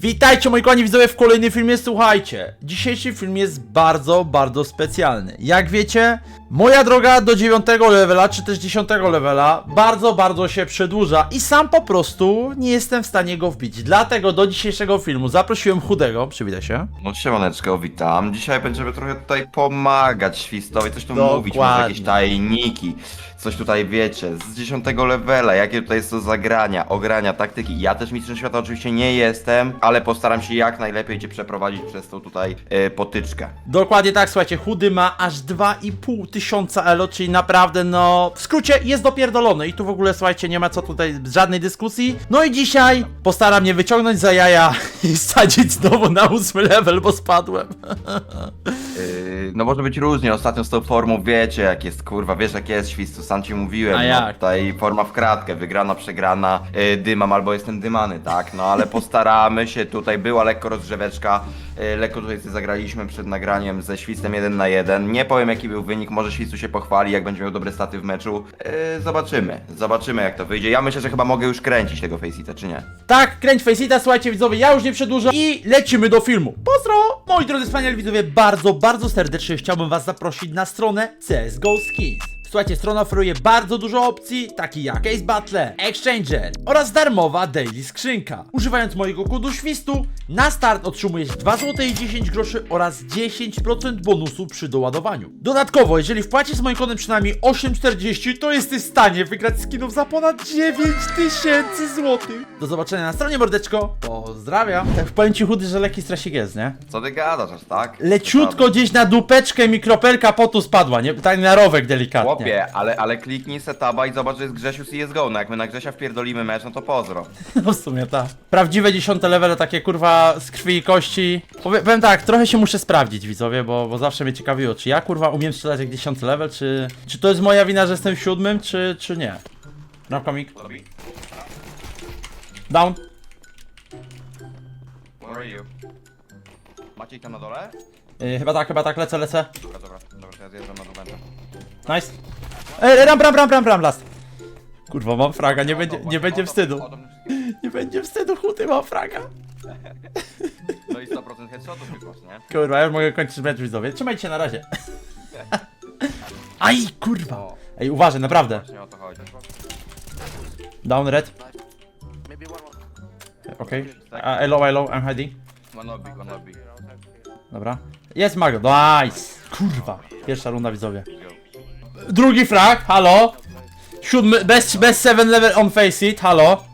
Witajcie moi kochani widzowie w kolejnym filmie, słuchajcie Dzisiejszy film jest bardzo, bardzo specjalny. Jak wiecie, moja droga do 9 levela, czy też 10 levela Bardzo, bardzo się przedłuża I sam po prostu nie jestem w stanie go wbić. Dlatego do dzisiejszego filmu zaprosiłem Chudego, przywitaj się. No siemaneczko, witam. Dzisiaj będziemy trochę tutaj pomagać Świstowi, coś tu Dokładnie. mówić, może jakieś tajniki, coś tutaj wiecie, z 10 levela, jakie tutaj jest to zagrania, ogrania, taktyki. Ja też mistrzem świata oczywiście nie jestem, ale postaram się jak najlepiej cię przeprowadzić przez tą tutaj e, potyczkę. Dokładnie tak, słuchajcie, Chudy ma aż 2,5 tysiąca elo, czyli naprawdę, no, w skrócie jest dopierdolony i tu w ogóle, słuchajcie, nie ma co tutaj żadnej dyskusji. No i dzisiaj postaram mnie wyciągnąć za jaja i sadzić znowu na ósmy level, bo spadłem. Yy, no może być różnie, ostatnio z tą formą wiecie jak jest, kurwa, wiesz jak jest Świstu, sam ci mówiłem, A no, jak? tutaj forma w kratkę, wygrana, przegrana, yy, dymam albo jestem dymany, tak, no ale postaramy się, tutaj była lekko rozgrzeweczka, yy, lekko tutaj sobie zagraliśmy przed nagraniem ze Świstem 1 na 1, nie powiem jaki był wynik, może Świstu się pochwali, jak będzie miał dobre staty w meczu, yy, zobaczymy, zobaczymy jak to wyjdzie, ja myślę, że chyba mogę już kręcić tego Faceita, czy nie? Tak, kręć Faceita, słuchajcie widzowie, ja już nie przedłużam i lecimy do filmu. Pozdro! Moi drodzy wspaniali widzowie, bardzo, bardzo serdecznie chciałbym was zaprosić na stronę CSGO Skins. Słuchajcie, strona oferuje bardzo dużo opcji, takich jak Ace Battle, Exchanger oraz darmowa daily skrzynka. Używając mojego kodu świstu, na start otrzymujesz 2 zł i 10 groszy oraz 10% bonusu przy doładowaniu. Dodatkowo, jeżeli wpłacisz z moim kodem przynajmniej 8,40, to jesteś w stanie wygrać skinów za ponad 9000 złotych. Do zobaczenia na stronie mordeczko. Pozdrawiam. Tak powiem ci chudy, że lekki stresik jest, nie? Co ty gadasz aż tak? Leciutko gdzieś na dupeczkę mi kropelka potu spadła, nie? Tak na rowek delikatnie. Chłopie, ale, ale kliknij setaba i zobacz, że jest Grzesiu CSGO. No jak my na Grzesia wpierdolimy mecz, no to pozdro. No w sumie tak. Prawdziwe dziesiąte levele, takie kurwa z krwi i kości. Powie, powiem tak, trochę się muszę sprawdzić widzowie, bo, bo zawsze mnie ciekawiło, czy ja kurwa umiem strzelać jak dziesiąty level, czy, czy to jest moja wina, że jestem siódmym, czy, czy nie. No komik. Down. Where are you? Maciej tam na dole? Yy, chyba tak, chyba tak, lecę, lecę. Dobra, dobra, dobra, to ja zjeżdżam na dubędę. Nice. Ej, ram, ram, ram, ram, ram, last. Kurwa, mam fraga, nie będzie, nie będzie wstydu. Nie będzie wstydu, chudy, mam fraga. No i 100% headshotów już masz, nie? Kurwa, ja już mogę kończyć mecz widzowie. Trzymajcie się na razie. Aj, kurwa. Ej, uważaj, naprawdę. Właśnie o to chodzi. Down red. Okej. A, Hello, hello, I'm hiding. One lobby, one lobby. Dobra. Jest Mago, nice. Kurwa. Pierwsza runda widzowie. Drugi frag, halo. Siódmy, best, best 7 level on face it, halo.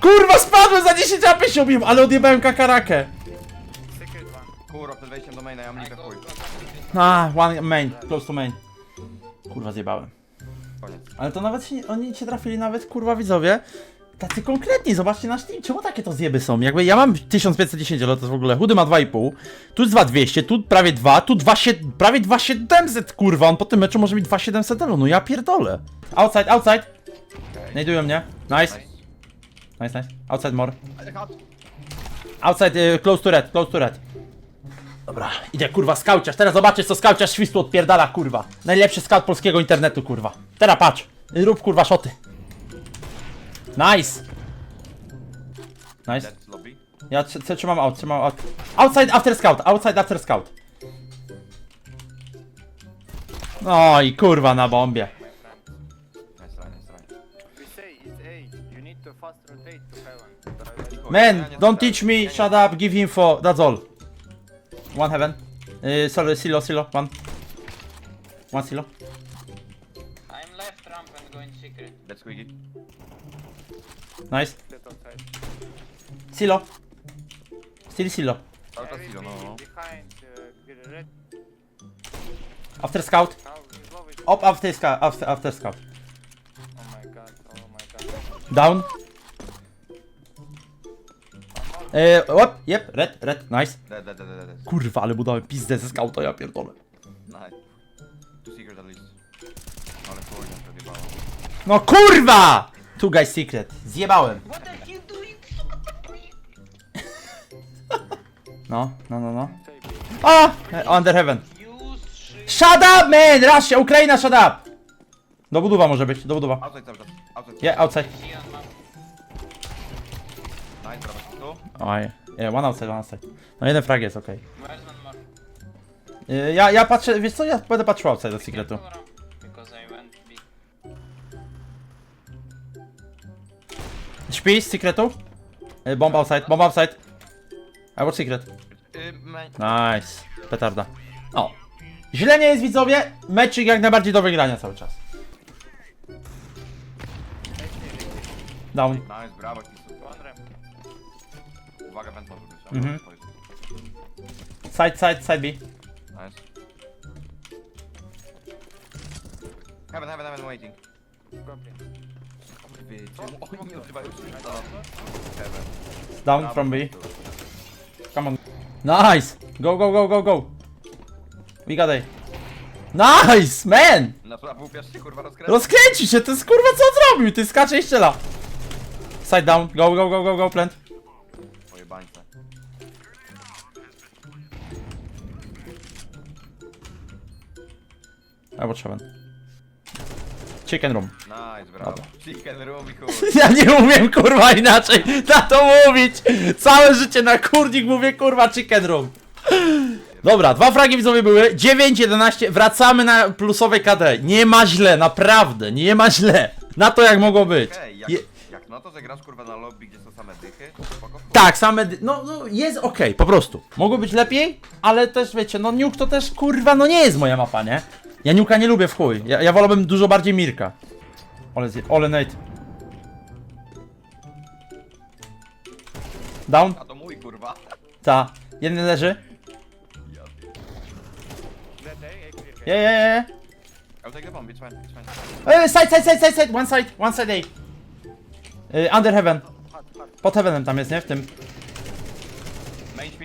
Kurwa, spadłem za 10 apy się obiłem, ale odjebałem kakarakę. Kurwa. A, one main, close to main. Kurwa, zjebałem. Ale to nawet się, nie- oni się trafili nawet, kurwa, widzowie. Tacy konkretni, zobaczcie nasz team, czemu takie to zjeby są? Jakby ja mam 1510, ale to jest w ogóle, Chudy ma 2,5, tu jest 2200, tu prawie 2, tu 2, prawie 2700, kurwa, on po tym meczu może mieć 2700 elo, no ja pierdolę. Outside, outside, znajdują mnie, nice, nice, nice, outside more, outside, y, close to red, close to red. Dobra, idę kurwa skauciarz, teraz zobaczysz co skauciarz świstu odpierdala kurwa. Najlepszy scout polskiego internetu kurwa. Teraz patrz, rób kurwa szoty. Nice. Nice. Dead lobby. Ja tr- tr- trzymam out, trzymam out. Outside after scout, outside after scout. No i kurwa na bombie. Nice try, nice try. We say it's A. You need to fast rotate to heaven. Man, don't teach me, shut up, give info, that's all. One heaven. Uh, sorry, silo, silo, one. One silo. I'm left ramp and going secret. Dead squeaky. Nice. Sit outside. Silo. Still silo. Cały czas silo, no, no. Behind uh, the red. After scout. Low. Is... Up after scout, after, after scout. Oh my god. Oh my god. Down. Eee, what? Yep, red, red, nice. Dead, dead, dead, dead, dead. Kurwa, ale budałem pizdę ze scouta, ja pierdolę. Nice. Two secret at least. Ale kurwa, to odjebało. No kurwa! Two guys secret. Zjebałem. What are you doing? No, no, no, no. E, Under heaven. Shut up, man! Russia, Ukraina, shut up! Do budowa może być, do budowa. Outside cały czas. Outside. Yeah, outside. Nice, brawo, tu. Oj, yeah, one outside, one outside. No jeden frag jest, okej. Where's one more? Y, Ja, ja patrzę, wiesz co, ja będę patrzył outside do secretu. Śpi z secretu? Y, Bomb outside, bomb outside. I watch secret. Y, Nice. Petarda. O. Źle nie jest widzowie. Meczik jak najbardziej do wygrania cały czas. Down. Nice, brawo, Kisu. Uwaga, węd może być. Mhm. Side, side, side B. Nice. Heaven, heaven, heaven, waiting. Copy. Czemu oni? Heaven. Down from B. Come on. Nice. Go, go, go, go, go. We got A. Nice, man. Na to łupiasz się kurwa rozkręca? Rozkręci się, to jest kurwa co on zrobił? Ty skacze i strzela. Side down. Go, go, go, go, go, plant. Moje bańce. Watch heaven. Chicken room. Nice, brawo. Chicken room i chuj. Ja nie umiem kurwa inaczej na to mówić. Całe życie na kurnik mówię kurwa chicken room. Dobra, dwa fragi widzowie były, 9-11, wracamy na plusowej KD. Nie ma źle, naprawdę, nie ma źle. Na to jak mogło być. Jak, Je, jak na to, że grasz kurwa na lobby, gdzie są same dychy, spoko. tak, same, dy- no, no jest okej, po prostu. Mogło być lepiej, ale też wiecie, no Nuke to też kurwa, no nie jest moja mapa, nie? Ja Nuke'a nie lubię w chuj, ja, ja wolałbym dużo bardziej Mirka. Ole, zje- ole Nate. Down? A to mój kurwa. Ta. Jeden leży. Je, je, je. I'll take the bomb, it's fine, it's fine. Side, side, side, side, side. One side, one side A. E, under heaven. Pod heavenem tam jest, nie? W tym. Main HP,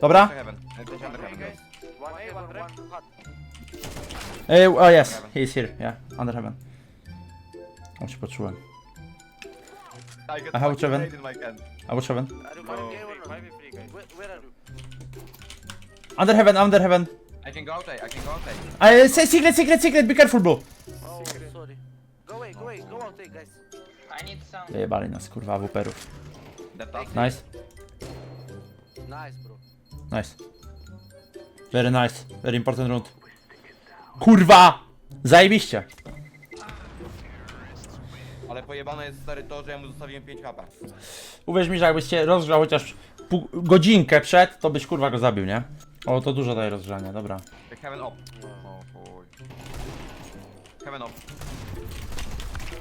Dobra? heaven. Heaven, guys. One A, one. Hot. E, oh yes, he is here. Yeah, under heaven. O, się poczułem. I got I have fucking seven. nade in my hand. I watch heaven. Are you No. going A or no? Might be free, guys. Where, where are you? Under heaven, under heaven. I can go out there, I can go out there. Uh, say secret, secret, secret. Be careful, bro. Oh, sorry. Go away, go away, go out A, guys. I need sound. Zajebali nas, kurwa, awuperów. That task. Nice, Nice, bro. nice. Very nice, very important round. Kurwa! Zajebiście. Ale pojebane jest stary to, że ja mu zostawiłem 5 HP. Uwierz mi, że jakbyście rozgrzał chociaż pół, godzinkę przed, to byś kurwa go zabił, nie? O, to dużo daje rozgrzania, dobra. Heaven up. Heaven up.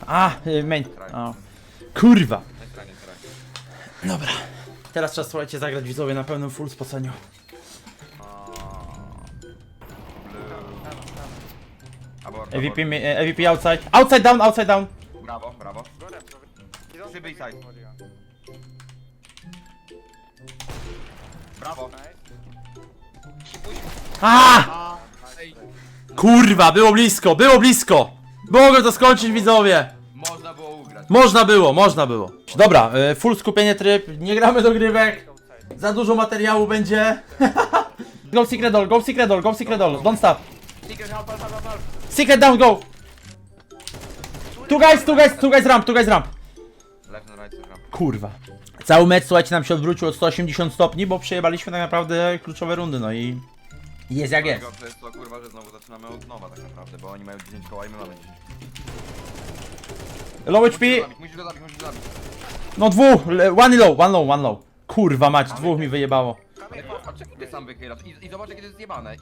A, y, main. O. Kurwa. Dobra. Teraz czas, słuchajcie, zagrać widzowie na pełnym full spoceniu. Abort, mi- e, outside. Outside down, outside down. Brawo, brawo. Go don't take side. yeah. Brawo. Nice. A! Kurwa, było blisko, było blisko. Mogę to skończyć widzowie. Można było ugrać. Można było, można było. Dobra, y, full skupienie tryb, nie gramy dogrywek. Outside. Za dużo materiału będzie. go secret doll, go secret doll, go secret doll, don't stop. Secret help, help, help, help. Secret down, go! Two guys, two guys, two guys ramp, two guys ramp. Left and right, gram. Kurwa. Cały mecz, słuchajcie, nam się odwrócił o 180 stopni, bo przejebaliśmy tak naprawdę kluczowe rundy, no i... Jest jak jest. Najgorsze jest to kurwa, że znowu zaczynamy od nowa tak naprawdę, bo oni mają 10 koła i my mamy 10. Low HP, Musisz go zabić, musisz go zabić, musisz go zabić. no dwóch, le- one low, one low, one low. Kurwa mać, dwóch mi wyjebało. Patrz, ty sam wychylasz i, i zobacz jakie to jest zjebane i...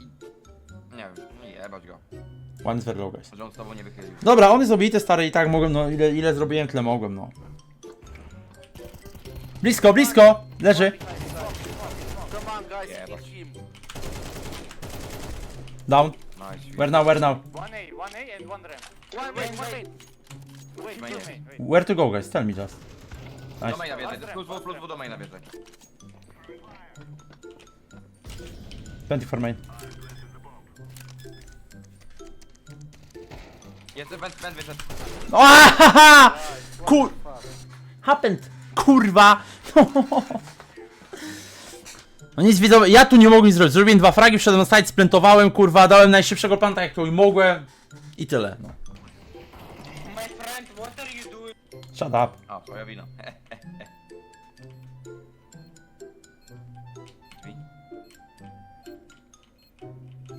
Nie wiem, no jebać go, One guys. że on z tobą nie wychylił. Dobra, on jest obity, stary, i tak mogłem, no ile, ile zrobiłem, tyle mogłem, no. Blisko, blisko, leży. Come on, guys, him. Down. Nice. Where now, where now? One A, one A and one ramp. One main, one main. Wait, Main. two main, wait. Where to go, guys? Tell me just. Do Nice. maina wjeżdżaj, plus W, plus W do maina wjeżdżaj. 24 main. Jestem bez, bez wyszedł. Oahaha! Kur... Happened! Kurwa! No nic widzę, ja tu nie mogłem nic zrobić. Zrobiłem dwa fragi, wszedłem na site, splentowałem, kurwa, dałem najszybszego planta jak to mogłem. I tyle, no. My friend, what are you doing? Shut up. O, twoja wino.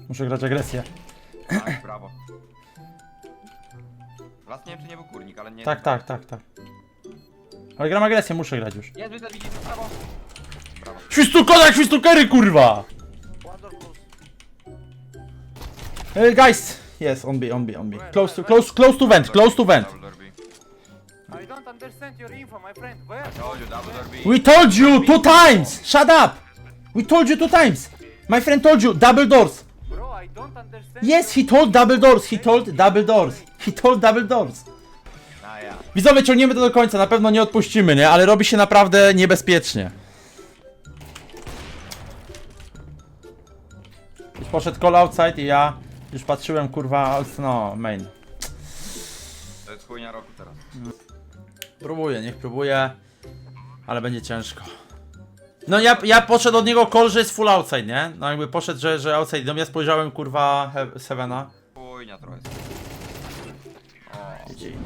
Muszę grać agresję. Tak. Nie. Tak, tak, tak, tak. Ale gram agresję, muszę grać już. Jest, widzę, widzisz. Świstukoda, świstukery, kurwa! Hey, guys! Yes, on B, on B, on B. Close to, close, close to vent, close to vent. Double door B. I don't understand your info, my friend. Where? Told you, double door B. We told you two times! Shut up! We told you two times! My friend told you, double doors. Bro, I don't understand. Yes, he told double doors, he told double doors. He told double doors. Widzowie, ciągniemy to do końca, na pewno nie odpuścimy, nie? Ale robi się naprawdę niebezpiecznie. Już poszedł call outside i ja już patrzyłem, kurwa, no, main. To jest chujnia roku teraz. Próbuję, niech próbuję, ale będzie ciężko. No ja, ja poszedł od niego call, że jest full outside, nie? No jakby poszedł, że, że outside, no ja spojrzałem, kurwa, he- Sevena. Chujnia trochę.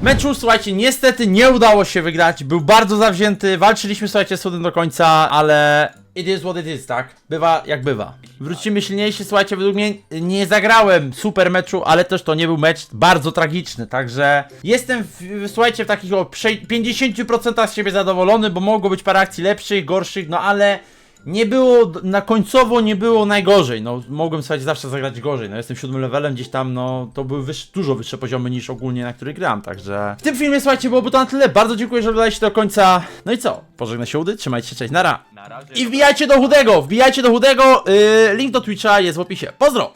Meczu, słuchajcie, niestety nie udało się wygrać. Był bardzo zawzięty, walczyliśmy, słuchajcie, z do końca, ale it is what it is, tak? Bywa jak bywa. Wrócimy silniejsi, słuchajcie, według mnie nie zagrałem super meczu, ale też to nie był mecz bardzo tragiczny, także jestem, w, słuchajcie, w takich o prze- 50% z siebie zadowolony, bo mogło być parę akcji lepszych, gorszych, no ale nie było, na końcowo nie było najgorzej, no mogłem słuchajcie zawsze zagrać gorzej, no jestem siódmym levelem gdzieś tam, no to były dużo wyższe poziomy niż ogólnie na których gram, także w tym filmie słuchajcie byłoby to na tyle, bardzo dziękuję, że oglądaliście do końca, no i co, pożegnę się udy, trzymajcie się, cześć, nara. I wbijajcie do Hudego, wbijajcie do Hudego, yy, link do Twitcha jest w opisie, pozdro!